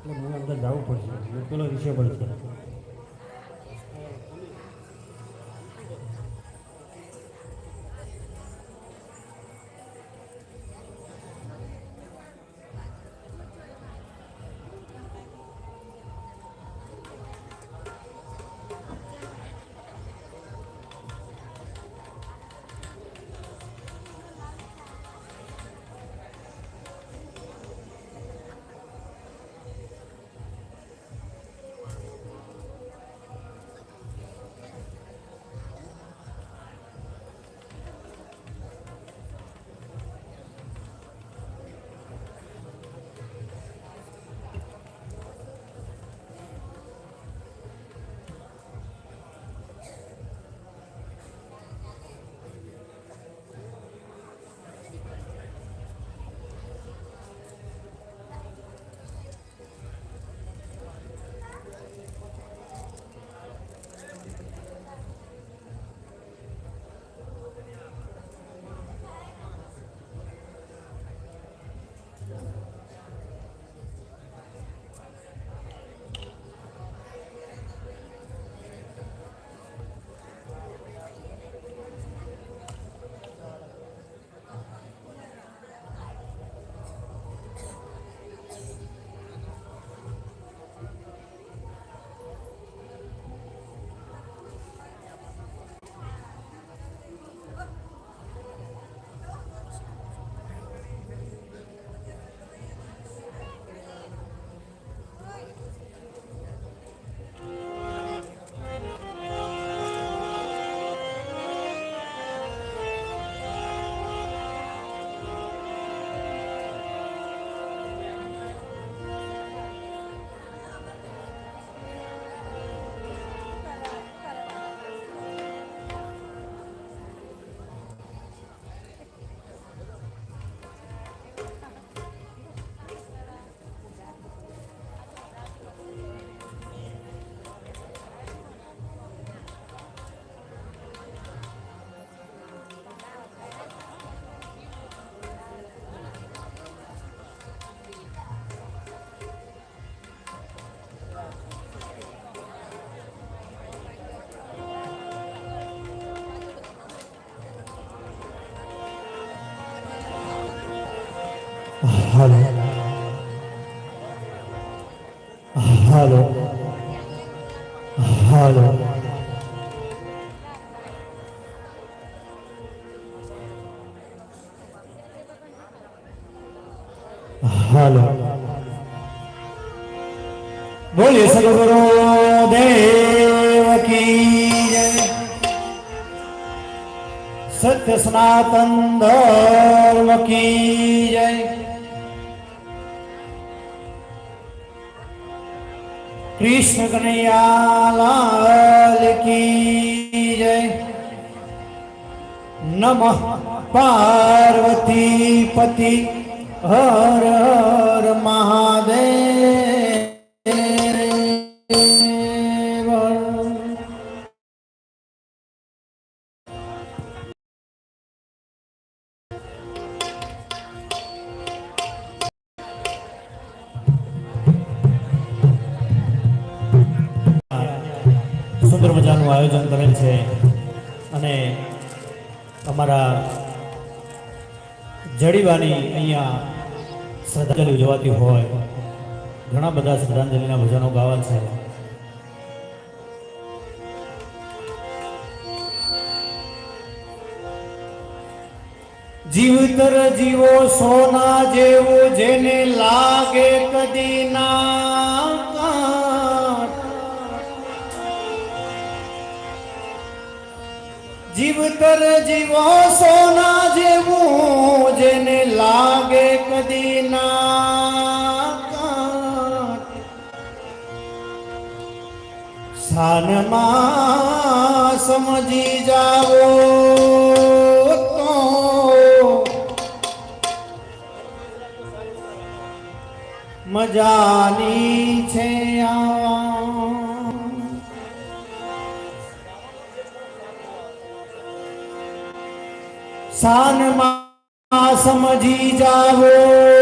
એટલે મને અંદર જવું પડશે. પેલો રિસેબલ છે. હાલો. હાલો. હાલો. હાલો. બોલીએ સદગુરુ દેવ કી સત્ય સનાતન ધર્મ કી જય. કૃષ્ણ કનૈયાલાલ કી જય. નમઃ પાર્વતી પતિ હર હર મહાદેવ. મજાનું આયોજન કરેલ છે અને અમારા જડીવાની અહીંયા શ્રદ્ધાંજલિ ઉજવાતી હોય, ઘણા બધા શ્રદ્ધાંજલિના ભજનો ગાવા છે. જીવતર જીવો સોના જેવું જેને લાગે કદી ના જીવતર જીવો સોના જેવું જેને લાગે કદી ના સાનમાં સમજી જાવો તો મજાની છે આ સાનમાં સમજી જાવો